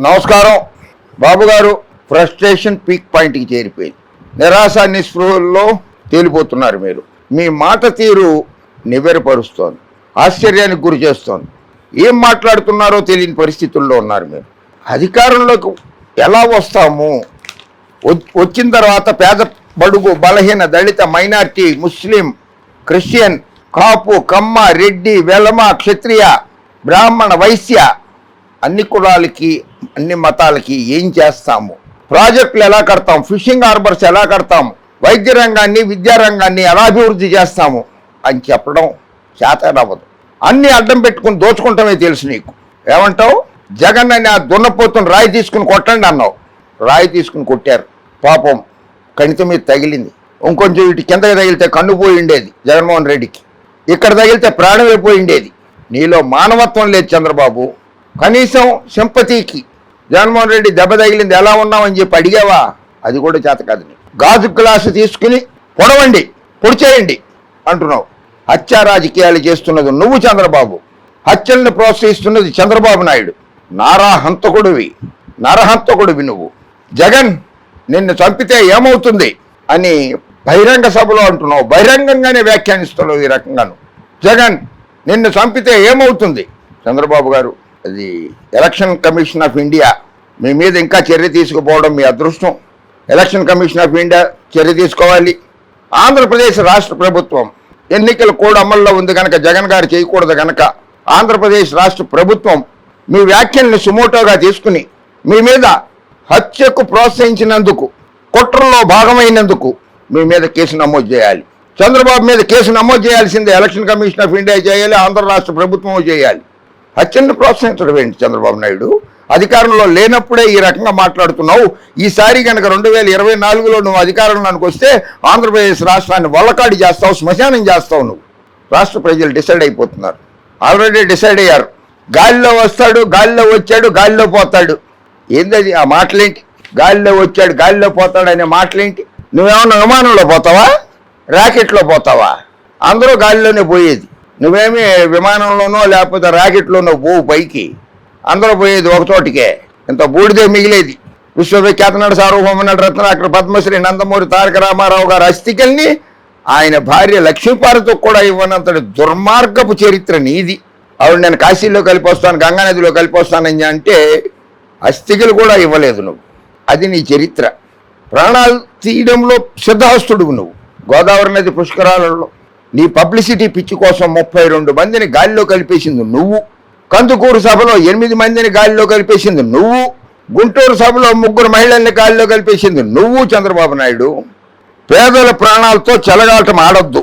నమస్కారం. బాబు గారు frustration peak పాయింట్కి చేరిపోయింది. నిరాశ నిస్పృహల్లో తేలిపోతున్నారు మీరు. మీ మాట తీరు నివ్వెరపరుస్తోంది. ఆశ్చర్యానికి గురి చేస్తోంది. ఏం మాట్లాడుతున్నారో తెలియని పరిస్థితుల్లో ఉన్నారు మీరు. అధికారంలోకి ఎలా వస్తాము? వచ్చిన తర్వాత పేద బడుగు బలహీన దళిత minority Muslim Christian Kapu Kamma Reddy Velama క్షత్రియ బ్రాహ్మణ వైశ్య అన్ని కులాలకి అన్ని మతాలకి ఏం చేస్తాము? ప్రాజెక్టులు ఎలా కడతాం ఫిషింగ్ హార్బర్స్ ఎలా కడతాము? వైద్య రంగాన్ని విద్యారంగాన్ని ఎలా అభివృద్ధి చేస్తాము? అని చెప్పడం చేతనవ్వదు అన్ని అడ్డం పెట్టుకుని దోచుకుంటామే తెలుసు నీకు. ఏమంటావు? జగన్ అని ఆ దున్నపోతుని రాయి తీసుకుని కొట్టండి అన్నావు. రాయి తీసుకుని కొట్టారు. పాపం కణితం మీద తగిలింది. ఇంకొంచెం ఇటు కిందకి తగిలితే కన్ను పోయి ఉండేది జగన్మోహన్ రెడ్డికి. ఇక్కడ తగిలితే ప్రాణమే పోయి ఉండేది. నీలో మానవత్వం లేదు చంద్రబాబు. కనీసం సింపతికి జగన్మోహన్ రెడ్డి దెబ్బ తగిలింది ఎలా ఉన్నామని చెప్పి అడిగావా? అది కూడా చేత కాదు గాజు గ్లాసు తీసుకుని పొడవండి పొడిచేయండి అంటున్నావు. హత్యా రాజకీయాలు చేస్తున్నది నువ్వు చంద్రబాబు. హత్యల్ని ప్రోత్సహిస్తున్నది చంద్రబాబు నాయుడు. నారా హంతకుడివి నరహంతకుడివి నువ్వు. జగన్ నిన్ను చంపితే ఏమవుతుంది అని బహిరంగ సభలో అంటున్నావు. బహిరంగంగానే వ్యాఖ్యానిస్తున్నావు ఈ రకంగాను. జగన్ నిన్ను చంపితే ఏమవుతుంది? చంద్రబాబు గారు అది ఎలక్షన్ కమిషన్ ఆఫ్ ఇండియా మీ మీద ఇంకా చర్య తీసుకుపోవడం మీ అదృష్టం. ఎలక్షన్ కమిషన్ ఆఫ్ ఇండియా చర్య తీసుకోవాలి. ఆంధ్రప్రదేశ్ రాష్ట్ర ప్రభుత్వం ఎన్నికల కోడ్ అమల్లో ఉంది కనుక జగన్ గారు చేయకూడదు కనుక ఆంధ్రప్రదేశ్ రాష్ట్ర ప్రభుత్వం మీ వ్యాఖ్యల్ని సుమోటోగా తీసుకుని మీ మీద హత్యకు ప్రోత్సహించినందుకు కుట్రలో భాగమైనందుకు మీ మీద కేసు నమోదు చేయాలి. చంద్రబాబు మీద కేసు నమోదు చేయాల్సిందే ఎలక్షన్ కమిషన్ ఆఫ్ ఇండియా చేయాలి ఆంధ్ర రాష్ట్ర ప్రభుత్వం చేయాలి. అత్యంత ప్రోత్సహించడం ఏంటి చంద్రబాబు నాయుడు? అధికారంలో లేనప్పుడే ఈ రకంగా మాట్లాడుతున్నావు. ఈసారి కనుక రెండు వేల ఇరవై నాలుగులో నువ్వు అధికారంలోకి వస్తే ఆంధ్రప్రదేశ్ రాష్ట్రాన్ని వల్లకాడి చేస్తావు శ్మశానం చేస్తావు నువ్వు. రాష్ట్ర ప్రజలు డిసైడ్ అయిపోతున్నారు. ఆల్రెడీ డిసైడ్ అయ్యారు. గాలిలో వస్తాడు గాలిలో వచ్చాడు గాలిలో పోతాడు. ఏందది? ఆ మాటలేంటి? గాలిలో వచ్చాడు గాలిలో పోతాడు అనే మాటలేంటి? నువ్వేమన్నా విమానంలో పోతావా? ర్యాకెట్లో పోతావా? అందరూ గాలిలోనే పోయేది. నువ్వేమి విమానంలోనో లేకపోతే రాకెట్లోనో పోవు పైకి. అందరూ పోయేది ఒక చోటికే. ఇంత బూడిదే మిగిలేది. విశ్వవిఖ్యాతనాడు సార్వభౌమనాడు రత్న నడు పద్మశ్రీ నందమూరి తారక రామారావు గారి అస్థికల్ని ఆయన భార్య లక్ష్మీపార్వతికి కూడా ఇవ్వనంతటి దుర్మార్గపు చరిత్ర నీది. ఆవిడ నేను కాశీలో కలిపి వస్తాను గంగానదిలో కలిపి వస్తానని అంటే అస్థికలు కూడా ఇవ్వలేదు నువ్వు. అది నీ చరిత్ర. ప్రాణాలు తీయడంలో సిద్ధహస్తుడు నువ్వు. గోదావరి నది పుష్కరాలలో నీ పబ్లిసిటీ పిచ్చి కోసం ముప్పై రెండు మందిని గాలిలో కలిపేసింది నువ్వు. కందుకూరు సభలో ఎనిమిది మందిని గాలిలో కలిపేసింది నువ్వు. గుంటూరు సభలో ముగ్గురు మహిళల్ని గాలిలో కలిపేసింది నువ్వు చంద్రబాబు నాయుడు. పేదల ప్రాణాలతో చెలగాటం ఆడొద్దు.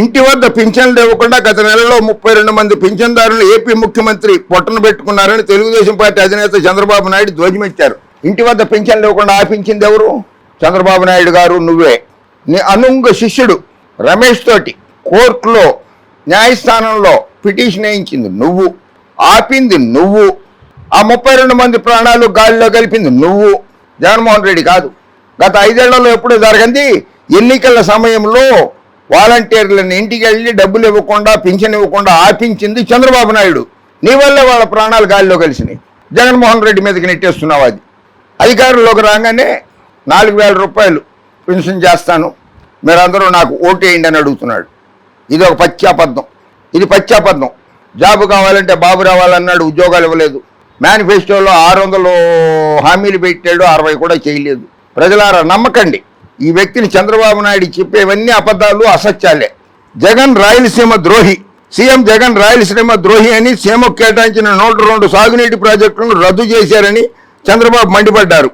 ఇంటి వద్ద పింఛన్లు ఇవ్వకుండా గత నెలలో ముప్పై రెండు మంది పింఛన్దారులు ఏపీ ముఖ్యమంత్రి పొట్టను పెట్టుకున్నారని తెలుగుదేశం పార్టీ అధినేత చంద్రబాబు నాయుడు ధ్వజమిచ్చారు ఇంటి వద్ద పింఛన్లు ఇవ్వకుండా ఆపించింది ఎవరు? చంద్రబాబు నాయుడు గారు నువ్వే. నీ అనుంగ శిష్యుడు రమేష్ తోటి కోర్టులో న్యాయస్థానంలో పిటిషన్ వేయించింది నువ్వు. ఆపింది నువ్వు. ఆ ముప్పై రెండు మంది ప్రాణాలు గాలిలో కలిపింది నువ్వు. జగన్మోహన్ రెడ్డి కాదు. గత ఐదేళ్ళలో ఎప్పుడు జరగంది? ఎన్నికల సమయంలో వాలంటీర్లను ఇంటికి వెళ్ళి డబ్బులు ఇవ్వకుండా పింఛన్ ఇవ్వకుండా ఆపించింది చంద్రబాబు నాయుడు. నీ వల్లే వాళ్ళ ప్రాణాలు గాలిలో కలిసినాయి. జగన్మోహన్ రెడ్డి మీదకి నెట్టేస్తున్నావు అది. అధికారంలోకి రాగానే నాలుగు వేల రూపాయలు పెన్షన్ చేస్తాను. మీరందరూ నాకు ఓటేయండి అని అడుగుతున్నాడు. ఇది ఒక పచ్చాబద్ధం ఇది పచ్చాబద్ధం జాబ్ కావాలంటే బాబు రావాలన్నాడు ఉద్యోగాలు ఇవ్వలేదు. మేనిఫెస్టోలో ఆరు వందలు హామీలు పెట్టాడు అరవై కూడా చేయలేదు. ప్రజలారా నమ్మకండి. ఈ వ్యక్తిని చంద్రబాబు నాయుడు చెప్పేవన్నీ అబద్ధాలు అసత్యాలే. జగన్ రాయలసీమ ద్రోహి. సీఎం జగన్ రాయలసీమ ద్రోహి అని సీమకు కేటాయించిన నూట రెండు సాగునీటి ప్రాజెక్టులను రద్దు చేశారని చంద్రబాబు మండిపడ్డారు.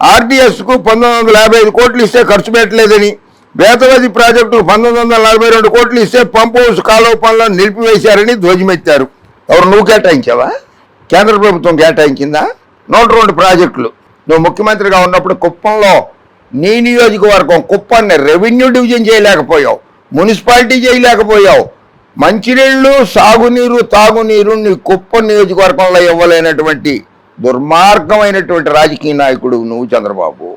ఆర్డీఎస్కు పంతొమ్మిది వందల యాభై ఐదు కోట్లు ఇస్తే ఖర్చు పెట్టలేదని వేతవది ప్రాజెక్టుకు పంతొమ్మిది వందల నలభై రెండు కోట్లు ఇస్తే పంప్ హౌస్ కాలువ పనులను నిలిపివేశారని ధ్వజమెత్తారు. ఎవరు నువ్వు కేటాయించావా? కేంద్ర ప్రభుత్వం కేటాయించిందా? నూట రెండు ప్రాజెక్టులు. నువ్వు ముఖ్యమంత్రిగా ఉన్నప్పుడు కుప్పంలో నీ నియోజకవర్గం కుప్పాన్ని రెవెన్యూ డివిజన్ చేయలేకపోయావు మున్సిపాలిటీ చేయలేకపోయావు. మంచినీళ్ళు సాగునీరు తాగునీరు నీ కుప్ప నియోజకవర్గంలో ఇవ్వలేనటువంటి దుర్మార్గమైనటువంటి రాజకీయ నాయకుడు నువ్వు చంద్రబాబు.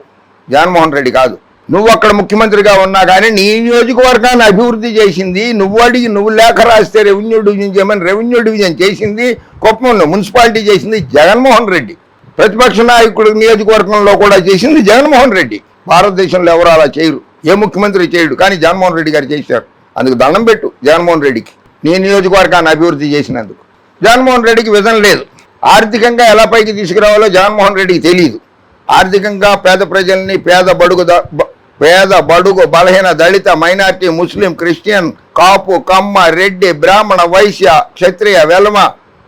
జగన్మోహన్ రెడ్డి కాదు. నువ్వు అక్కడ ముఖ్యమంత్రిగా ఉన్నా కానీ నీ నియోజకవర్గాన్ని అభివృద్ధి చేసింది నువ్వు అడిగి నువ్వు లేఖ రాస్తే రెవెన్యూ డివిజన్ చేయమని రెవెన్యూ డివిజన్ చేసింది కుప్పం మున్సిపాలిటీ చేసింది జగన్మోహన్ రెడ్డి. ప్రతిపక్ష నాయకుడు నియోజకవర్గంలో కూడా చేసింది జగన్మోహన్ రెడ్డి. భారతదేశంలో ఎవరు అలా చేయరు. ఏ ముఖ్యమంత్రి చేయడు. కానీ జగన్మోహన్ రెడ్డి గారు చేశారు. అందుకు దండం పెట్టు జగన్మోహన్ రెడ్డికి. నీ నియోజకవర్గాన్ని అభివృద్ధి చేసినందుకు. జగన్మోహన్ రెడ్డికి విజన్ లేదు. ఆర్థికంగా ఎలా పైకి తీసుకురావాలో జగన్మోహన్ రెడ్డికి తెలియదు ఆర్థికంగా పేద ప్రజల్ని పేద బడుగు పేద బడుగు బలహీన దళిత minority Muslim Christian Kapu Kamma Reddy బ్రాహ్మణ వైశ్య క్షత్రియ వెలమ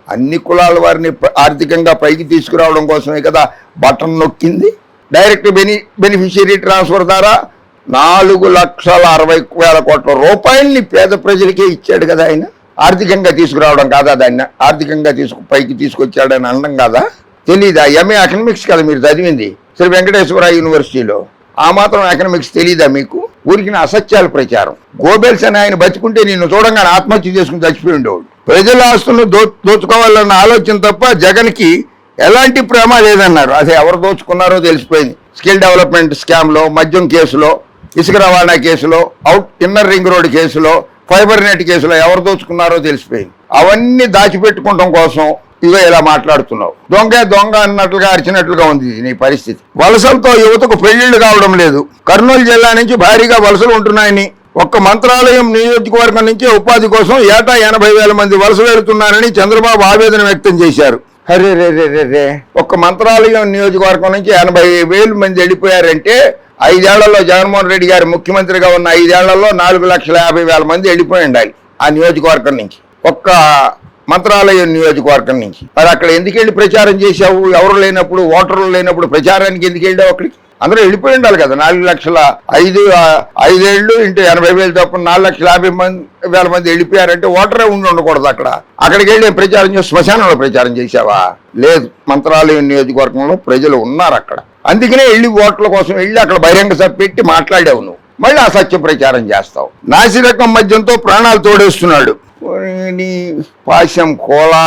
అన్ని కులాల వారిని ప- ఆర్థికంగా పైకి తీసుకురావడం కోసమే కదా బటన్ నొక్కింది? డైరెక్ట్ బెని బెనిఫిషియరీ ట్రాన్స్ఫర్ ద్వారా నాలుగు లక్షల అరవై వేల కోట్ల రూపాయల్ని పేద ప్రజలకే ఇచ్చాడు కదా ఆయన. ఆర్థికంగా తీసుకురావడం కాదా దాన్ని? ఆర్థికంగా తీసుకు పైకి తీసుకొచ్చాడని అనడం కాదా? తెలీదా? ఎంఏ ఎకనమిక్స్ కదా మీరు చదివింది. శ్రీ వెంకటేశ్వర యూనివర్సిటీలో. ఆ మాత్రం ఎకనమిక్స్ తెలీదా మీకు? ఊరికి అసత్యాల ప్రచారం. గోబెల్స్ అని ఆయన బతుకుంటే నిన్ను చూడంగానే ఆత్మహత్య చేసుకుని చచ్చిపోయి ఉండేవాడు ప్రజల ఆస్తులను దో దోచుకోవాలన్న ఆలోచన తప్ప జగన్కి ఎలాంటి ప్రేమ లేదన్నారు. అది ఎవరు దోచుకున్నారో తెలిసిపోయింది. స్కిల్ డెవలప్మెంట్ స్కామ్లో మద్యం కేసులో ఇసుక రవాణా కేసులో అవుట్ ఇన్నర్ రింగ్ రోడ్ కేసులో ఫైబర్ నెట్ కేసులో ఎవరు దోచుకున్నారో తెలిసిపోయింది. అవన్నీ దాచిపెట్టుకోవడం కోసం ఇగో ఇలా మాట్లాడుతున్నావు. దొంగ దొంగ అన్నట్లుగా అరిచినట్లుగా ఉంది నీ పరిస్థితి. వలసలతో యువతకు పెళ్ళిళ్ళు కావడం లేదు. కర్నూలు జిల్లా నుంచి భారీగా వలసలు ఉంటున్నాయని ఒక్క మంత్రాలయం నియోజకవర్గం నుంచి ఉపాధి కోసం ఏటా ఎనభై వేల మంది వలస వెళుతున్నారని చంద్రబాబు ఆవేదన వ్యక్తం చేశారు. అరే రే రే రే రే. ఒక్క మంత్రాలయం నియోజకవర్గం నుంచి ఎనభై వేలు మంది వెళ్ళిపోయారంటే ఐదేళ్ళలో జగన్మోహన్ రెడ్డి గారు ముఖ్యమంత్రిగా ఉన్న ఐదేళ్ళలో నాలుగు లక్షల యాభై వేల మంది వెళ్ళిపోయి ఉండాలి ఆ నియోజకవర్గం నుంచి. ఒక్క మంత్రాలయం నియోజకవర్గం నుంచి. మరి అక్కడ ఎందుకు వెళ్ళి ప్రచారం చేశావు? ఎవరు లేనప్పుడు? ఓటర్లు లేనప్పుడు ప్రచారానికి ఎందుకు వెళ్ళావు అక్కడికి? అందరూ వెళ్ళిపోయి ఉండాలి కదా. నాలుగు లక్షల ఐదు ఆ, ఐదేళ్ళు ఇంటూ ఎనభై వేలు తప్ప నాలుగు లక్షల యాభై మంది వేల మంది వెళ్ళిపోయారంటే ఓటరే ఉండి ఉండకూడదు అక్కడ. అక్కడికి వెళ్ళి ప్రచారం చేసి శ్మశానంలో ప్రచారం చేశావా? లేదు. మంత్రాలయం నియోజకవర్గంలో ప్రజలు ఉన్నారు అక్కడ. అందుకనే వెళ్ళి ఓట్ల కోసం వెళ్ళి అక్కడ బహిరంగ సభ పెట్టి మాట్లాడావు నువ్వు. మళ్ళీ అసత్య ప్రచారం చేస్తావు. నాసిరకం మద్యంతో ప్రాణాలు తోడేస్తున్నాడు. నీ పాశం కోలా.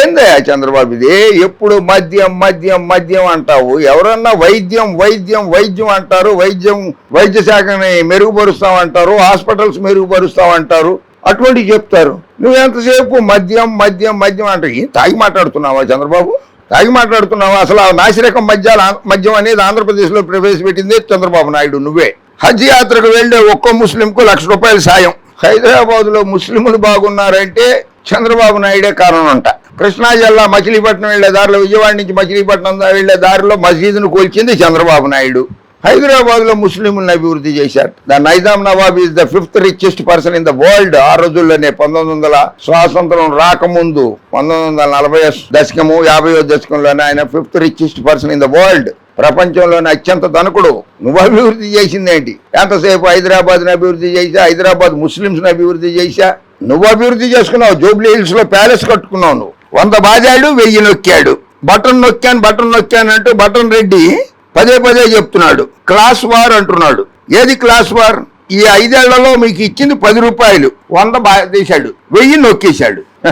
ఏందయ్యా చంద్రబాబు ఇది? ఎప్పుడు మద్యం మద్యం మద్యం అంటావు? ఎవరన్నా వైద్యం వైద్యం వైద్యం అంటారు వైద్యం వైద్య శాఖని మెరుగుపరుస్తామంటారు హాస్పిటల్స్ మెరుగుపరుస్తామంటారు అటువంటివి చెప్తారు. నువ్వు ఎంతసేపు మద్యం మద్యం మద్యం అంటే తాగి మాట్లాడుతున్నావా చంద్రబాబు? తాగి మాట్లాడుతున్నావా? అసలు ఆ నాసిరకం మద్యాల మద్యం అనేది ఆంధ్రప్రదేశ్లో ప్రవేశపెట్టింది చంద్రబాబు నాయుడు నువ్వే. హజ్ యాత్రకు వెళ్ళే ఒక్కో ముస్లింకు లక్ష రూపాయల సాయం. హైదరాబాదులో ముస్లింలు బాగున్నారంటే చంద్రబాబు నాయుడే కారణం అంట కృష్ణా జిల్లా మచిలీపట్నం వెళ్ళే దారిలో విజయవాడ నుంచి మచిలీపట్నం వెళ్ళే దారిలో మసీదును కూల్చింది చంద్రబాబు నాయుడు. హైదరాబాద్లో ముస్లింలను అభివృద్ధి చేశారు. The Nizam nawab is the fifth richest person in the world ఆ రోజుల్లోనే పంతొమ్మిది వందల స్వాతంత్రం రాకముందు పంతొమ్మిది వందల నలభై దశకము యాభై దశకంలోనే ఆయన fifth richest person in the world ప్రపంచంలోనే అత్యంత ధనకుడు. నువ్వు అభివృద్ధి చేసిందేంటి? ఎంతసేపు హైదరాబాద్ని అభివృద్ధి చేసా హైదరాబాద్ ముస్లింస్ని అభివృద్ధి చేసా నువ్వు అభివృద్ధి చేసుకున్నావు. జూబ్లీ హిల్స్లో ప్యాలెస్ కట్టుకున్నావు నువ్వు. వంద బాజాడు వెయ్యి నొక్కాడు. బటన్ నొక్కాను బటన్ నొక్కాను అంటూ బటన్ రెడ్డి పదే పదే చెప్తున్నాడు. క్లాస్ వార్ అంటున్నాడు. ఏది క్లాస్ వార్? ఈ ఐదేళ్ళలో మీకు ఇచ్చింది పది రూపాయలు. వంద తీశాడు. వెయ్యి నొక్కేశాడు.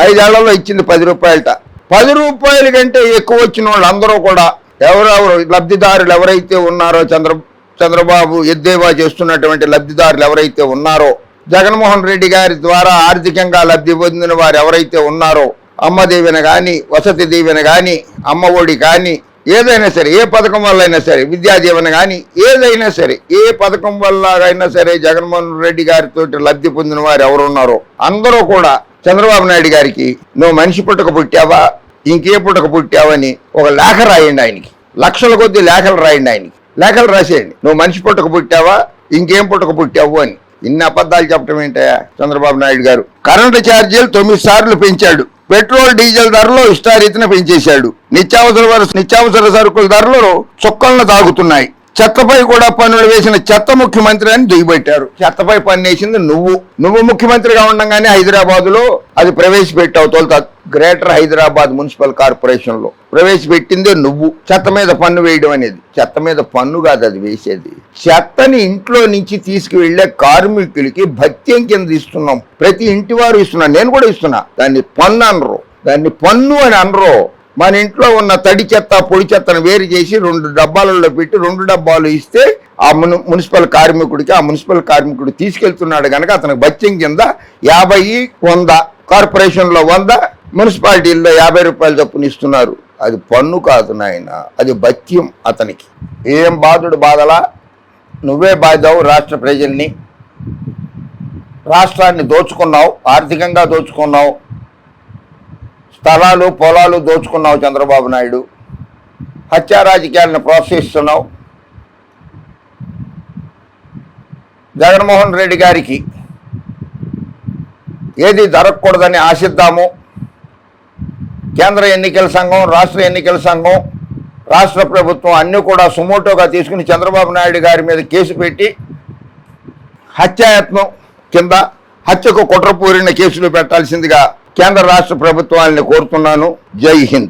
ఐదేళ్ళలో ఇచ్చింది పది రూపాయలట. పది రూపాయల కంటే ఎక్కువ వచ్చిన వాళ్ళు అందరూ కూడా ఎవరెవరు లబ్ధిదారులు ఎవరైతే ఉన్నారో చంద్ర చంద్రబాబు ఎద్దేవా చేస్తున్నటువంటి లబ్ధిదారులు ఎవరైతే ఉన్నారో జగన్మోహన్ రెడ్డి గారి ద్వారా ఆర్థికంగా లబ్ధి పొందిన వారు ఎవరైతే ఉన్నారో అమ్మ దీవెన కానీ వసతి దీవెన కానీ అమ్మ ఒడి కానీ ఏదైనా సరే ఏ పథకం వల్ల అయినా సరే విద్యా దీవెన కానీ ఏదైనా సరే ఏ పథకం వల్ల అయినా సరే జగన్మోహన్ రెడ్డి గారితో లబ్ధి పొందిన వారు ఎవరున్నారో అందరూ కూడా చంద్రబాబు నాయుడు గారికి నువ్వు మనిషి పుట్టక పుట్టావా? ఇంకే పుట్టక పుట్టావని ఒక లేఖ రాయండి ఆయనకి. లక్షల కొద్ది లేఖలు రాయండి ఆయనకి. లేఖలు రాసేయండి. నువ్వు మనిషి పుట్టక పుట్టావా? ఇంకేం పుట్టక పుట్టావు అని. ఇన్ని అబద్ధాలు చెప్పడం ఏంటయ్యా చంద్రబాబు నాయుడు గారు? కరెంటు ఛార్జీలు తొమ్మిది సార్లు పెంచాడు. పెట్రోల్ డీజిల్ ధరలు ఇష్టారీతిన పెంచేశాడు. నిత్యావసర నిత్యావసర సరుకుల ధరలు చుక్కలను తాగుతున్నాయి. చెత్తపై కూడా పన్నులు వేసిన చెత్త ముఖ్యమంత్రి అని దుయ్యబెట్టారు. చెత్తపై పన్ను వేసింది నువ్వు. నువ్వు ముఖ్యమంత్రిగా ఉండగానే హైదరాబాద్లో అది ప్రవేశపెట్టావు తొలుత గ్రేటర్ హైదరాబాద్ మున్సిపల్ కార్పొరేషన్లో ప్రవేశపెట్టిందే నువ్వు. చెత్త మీద పన్ను వేయడం అనేది. చెత్త మీద పన్ను కాదు అది వేసేది. చెత్తని ఇంట్లో నుంచి తీసుకువెళ్ళే కార్మికులకి భత్యం కింద ఇస్తున్నాం. ప్రతి ఇంటి వారు ఇస్తున్నా. నేను కూడా ఇస్తున్నా. దాన్ని పన్ను అనరు. దాన్ని పన్ను అని అనరు. మన ఇంట్లో ఉన్న తడి చెత్త పొడి చెత్తను వేరు చేసి రెండు డబ్బాలలో పెట్టి రెండు డబ్బాలు ఇస్తే ఆ మున్ మున్సిపల్ కార్మికుడికి ఆ మున్సిపల్ కార్మికుడు తీసుకెళ్తున్నాడు కనుక అతనికి బత్యం కింద యాభై వంద కార్పొరేషన్లో వంద మున్సిపాలిటీల్లో యాభై రూపాయలు చొప్పున ఇస్తున్నారు. అది పన్ను కాదు నాయన అది బత్యం అతనికి. ఏం బాధుడు బాధలా? నువ్వే బాధావు రాష్ట్ర ప్రజల్ని. రాష్ట్రాన్ని దోచుకున్నావు ఆర్థికంగా దోచుకున్నావు స్థలాలు పొలాలు దోచుకున్నావు చంద్రబాబు నాయుడు. హత్యా రాజకీయాలను ప్రోత్సహిస్తున్నావు. జగన్మోహన్ రెడ్డి గారికి ఏది జరగకూడదని ఆశిద్దాము. కేంద్ర ఎన్నికల సంఘం రాష్ట్ర ఎన్నికల సంఘం రాష్ట్ర ప్రభుత్వం అన్నీ కూడా సుమోటోగా తీసుకుని చంద్రబాబు నాయుడు గారి మీద కేసు పెట్టి హత్యాయత్నం కింద హత్యకు కుట్రపూరిన కేసులు పెట్టాల్సిందిగా కేంద్ర రాష్ట్ర ప్రభుత్వాన్ని కోరుతున్నాను. జై హింద్.